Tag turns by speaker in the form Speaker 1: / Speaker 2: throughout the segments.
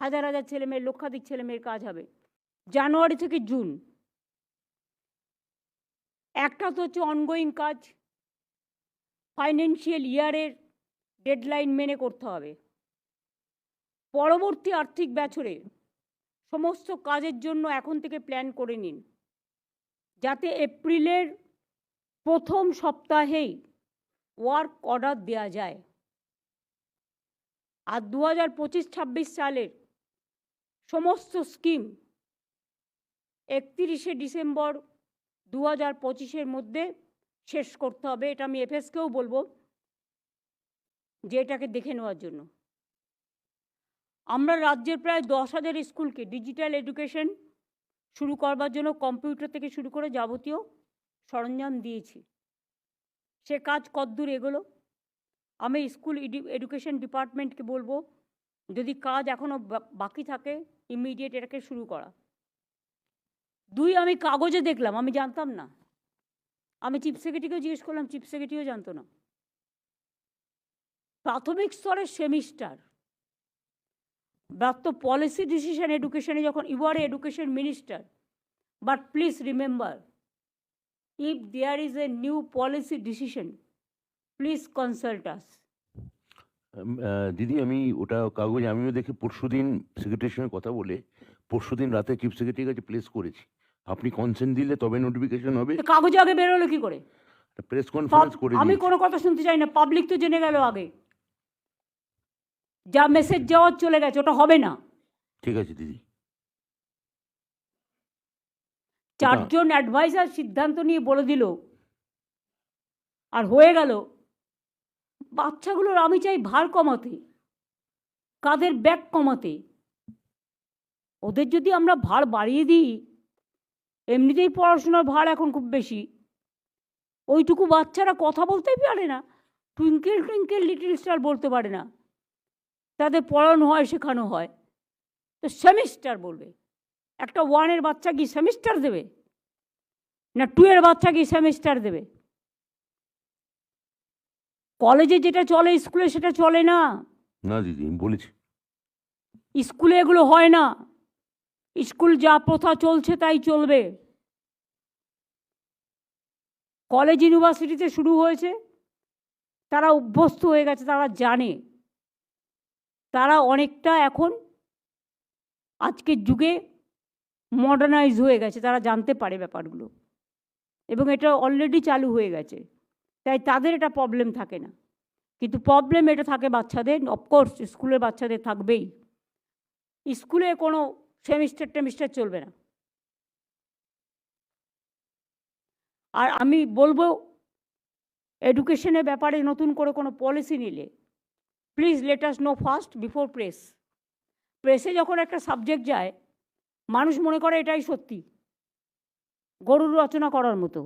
Speaker 1: হাজার হাজার ছেলে মেয়ের লক্ষাধিক ছেলে মেয়ের কাজ হবে। জানুয়ারি থেকে জুন। একটা তো হচ্ছে অনগোয়িং কাজ ফাইন্যান্সিয়াল ইয়ারের ডেডলাইন মেনে করতে হবে। পরবর্তী আর্থিক বছরে সমস্ত কাজের জন্য এখন থেকে প্ল্যান করে নিন। যাতে এপ্রিলের প্রথম সপ্তাহেই ওয়ার্ক অর্ডার দেওয়া যায়। আর দু হাজার পঁচিশ ছাব্বিশ সালের সমস্ত স্কিম একত্রিশে ডিসেম্বর দু হাজার পঁচিশের মধ্যে শেষ করতে হবে, এটা আমি এফএসকেও বলব, যে এটাকে দেখে নেওয়ার জন্য। আমরা রাজ্যের প্রায় দশ হাজার স্কুলকে ডিজিটাল এডুকেশন শুরু করবার জন্য কম্পিউটার থেকে শুরু করে যাবতীয় সরঞ্জাম দিয়েছি। সে কাজ কদ্দূর এগোলো? আমি স্কুল এডুকেশন ডিপার্টমেন্টকে বলব যদি কাজ এখনও বাকি থাকে ইমিডিয়েট এটাকে শুরু করা। দুই, আমি কাগজে দেখলাম, আমি জানতাম না। আমি চিফ সেক্রেটারিকেও জিজ্ঞেস করলাম, চিফ সেক্রেটারিও জানতো না। প্রাথমিক স্তরের সেমিস্টার। ব্যাপ্ত পলিসি ডিসিশন এডুকেশনে যখন you are education minister but please remember if there is a new policy decision please consult us
Speaker 2: দিদি আমি ওটা কাগজ আমিও দেখে পরশুদিন সেক্রেটারির সঙ্গে কথা বলে পরশু দিন রাতে চিফ সেক্রেটারির কাছে প্লেস করেছি। আপনি কনসেন্ট দিলে তবে নোটিফিকেশন হবে।
Speaker 1: কাগজে আগে বেরোলো কি করে?
Speaker 2: প্রেস কনফারেন্স করে
Speaker 1: আমি কোনো কথা শুনতে চাই না পাবলিক তো জেনে গেল আগে। যা মেসেজ যাওয়ার চলে গেছে ওটা হবে না।
Speaker 2: ঠিক আছে দিদি।
Speaker 1: চারজন অ্যাডভাইজার সিদ্ধান্ত নিয়ে বলে দিল। আর হয়ে গেল। বাচ্চাগুলোর আমি চাই ভার কমাতে, কাদের ব্যাগ কমাতে। ওদের যদি আমরা ভার বাড়িয়ে দিই, এমনিতেই পড়াশোনার ভার এখন খুব বেশি। ওইটুকু বাচ্চারা কথা বলতেই পারে না, টুইঙ্কেল টুইঙ্কেল লিটল স্টার বলতে পারে না। তাদের পড়ানো হয়, শেখানো হয়। তো সেমিস্টার বলবে, একটা ওয়ানের বাচ্চা কি সেমিস্টার দেবে? না টু এর বাচ্চা কি সেমিস্টার দেবে? কলেজে যেটা চলে স্কুলে সেটা চলে না।
Speaker 2: না দিদি আমি বলেছি।
Speaker 1: স্কুলে এগুলো হয় না। স্কুল যা প্রথা চলছে তাই চলবে। কলেজ ইউনিভার্সিটিতে শুরু হয়েছে। তারা অভ্যস্ত হয়ে গেছে তারা জানে। তারা অনেকটা এখন আজকের যুগে মডার্নাইজ হয়ে গেছে তারা জানতে পারে ব্যাপারগুলো। এবং এটা অলরেডি চালু হয়ে গেছে। তাই তাদের এটা প্রবলেম থাকে না। কিন্তু প্রবলেম এটা থাকে বাচ্চাদের অফকোর্স স্কুলের বাচ্চাদের থাকবেই। স্কুলে কোনো সেমিস্টার টেমিস্টার চলবে না। আর আমি বলব এডুকেশনের ব্যাপারে নতুন করে কোনো পলিসি নিলে please let us know first before press প্রেসে যখন একটা সাবজেক্ট যায়, মানুষ মনে করে এটাই সত্যি। গরুর রচনা করার মতো।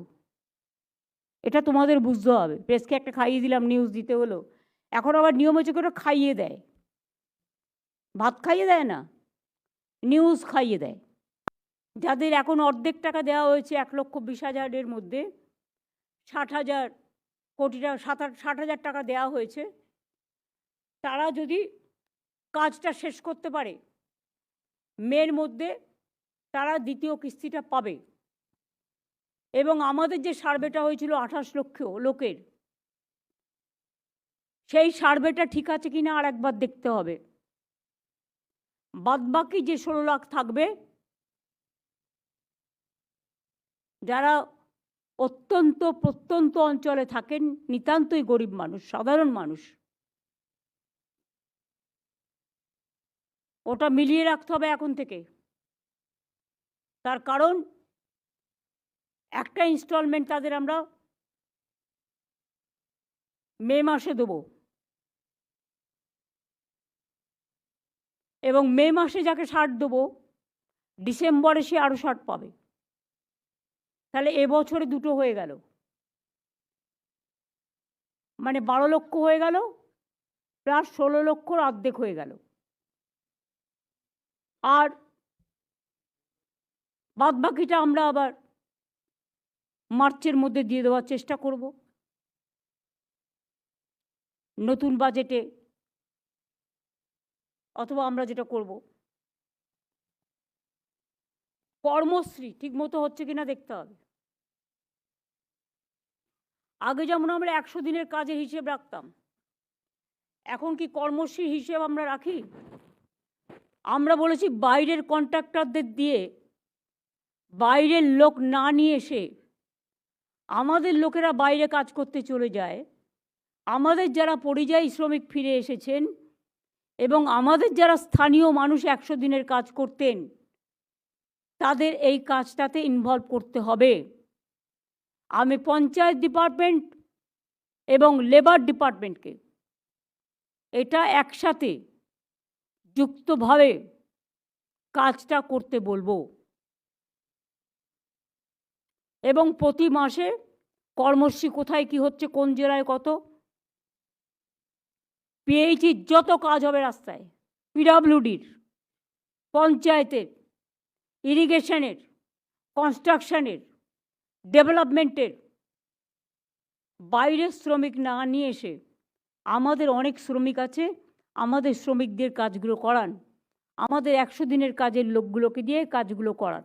Speaker 1: এটা তোমাদের বুঝতে হবে। প্রেসকে একটা খাইয়ে দিলাম নিউজ দিতে হলো। এখন আবার নিয়ম হচ্ছে করে খাইয়ে দেয়। ভাত খাইয়ে দেয় না নিউজ খাইয়ে দেয়। যাদের এখন অর্ধেক টাকা দেওয়া হয়েছে, এক লক্ষ বিশ হাজারের মধ্যে ষাট হাজার কোটি টাকা, সাত ষাট হাজার টাকা দেওয়া হয়েছে, তারা যদি কাজটা শেষ করতে পারে, মের মধ্যে তারা দ্বিতীয় কিস্তিটা পাবে। এবং আমাদের যে সার্ভেটা হয়েছিল আঠাশ লক্ষ লোকের, সেই সার্ভেটা ঠিক আছে কিনা আর একবার দেখতে হবে। বাদবাকি যে ষোলো লাখ থাকবে, যারা অত্যন্ত প্রত্যন্ত অঞ্চলে থাকেন, নিতান্তই গরিব মানুষ, সাধারণ মানুষ, ওটা মিলিয়ে রাখতে হবে এখন থেকে। তার কারণ একটা ইনস্টলমেন্ট তাদের আমরা মে মাসে দেবো। এবং মে মাসে যাকে ষাট দেবো, ডিসেম্বরে সে আরও ষাট পাবে। তাহলে এবছরে দুটো হয়ে গেল। মানে বারো লক্ষ হয়ে গেল, প্লাস ষোলো লক্ষর অর্ধেক হয়ে গেল। আর বাদ বাকিটা আমরা আবার মার্চের মধ্যে দিয়ে দেওয়ার চেষ্টা করব। নতুন বাজেটে অথবা আমরা যেটা করব। কর্মশ্রী ঠিকমতো হচ্ছে কিনা দেখতে হবে। আগে যেমন আমরা একশো দিনের কাজের হিসেব রাখতাম, এখন কি কর্মশ্রী হিসেব আমরা রাখি? আমরা বলেছি বাইরের কন্ট্রাক্টরদের দিয়ে বাইরের লোক না নিয়ে এসে আমাদের লোকেরা বাইরে কাজ করতে চলে যায়। আমাদের যারা পরিযায়ী শ্রমিক ফিরে এসেছেন এবং আমাদের যারা স্থানীয় মানুষ একশো দিনের কাজ করতেন, তাদের এই কাজটাতে ইনভলভ করতে হবে। আমি পঞ্চায়েত ডিপার্টমেন্ট এবং লেবার ডিপার্টমেন্টকে এটা একসাথে যুক্তভাবে কাজটা করতে বলব। এবং প্রতি মাসে কর্মশ্রী কোথায়, কি হচ্ছে, কোন জেলায় কত? পিএইচির যত কাজ হবে রাস্তায় পিডাব্লিউডির পঞ্চায়েতের ইরিগেশনের কনস্ট্রাকশনের ডেভেলপমেন্টের বাইরের শ্রমিক না নিয়ে এসে আমাদের অনেক শ্রমিক আছে, আমাদের শ্রমিকদের কাজগুলো করান, আমাদের একশো দিনের কাজের লোকগুলোকে দিয়ে কাজগুলো করান।